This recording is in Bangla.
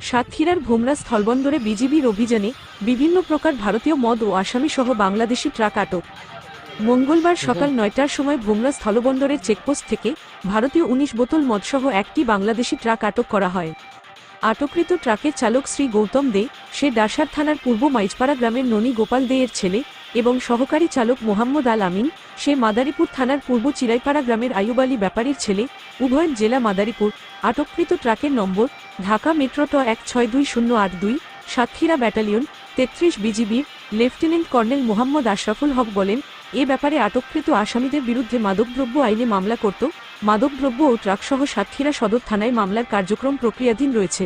সাতক্ষীরার ভোমরা স্থলবন্দরে বিজিবির অভিযানে বিভিন্ন প্রকার ভারতীয় মদ ও আসামি সহ বাংলাদেশি ট্রাক আটক। মঙ্গলবার সকাল নয়টার সময় ভোমরা স্থলবন্দরের চেকপোস্ট থেকে ভারতীয় উনিশ বোতল মদসহ একটি বাংলাদেশি ট্রাক আটক করা হয়। আটককৃত ট্রাকের চালক শ্রী গৌতম দে সে ডাসার থানার পূর্ব মাইজপাড়া গ্রামের ননী গোপাল দে এর ছেলে এবং সহকারী চালক মোহাম্মদ আল আমিন, সে মাদারীপুর থানার পূর্ব চিরাইপাড়া গ্রামের আয়ুব আলী ব্যাপারীর ছেলে, উভয়ের জেলা মাদারীপুর, আটককৃত ট্রাকের নম্বর, ঢাকা মেট্রো ট এক ছয় দুই শূন্য আট দুই, সাতক্ষীরা ব্যাটালিয়ন, তেত্রিশ বিজিবির লেফটেন্যান্ট কর্নেল মোহাম্মদ আশরাফুল হক বলেন, এ ব্যাপারে আটককৃত আসামিদের বিরুদ্ধে মাদকদ্রব্য আইনে মামলা করত, মাদকদ্রব্য ও ট্রাকসহ সাতক্ষীরা সদর থানায় মামলার কার্যক্রম প্রক্রিয়াধীন রয়েছে।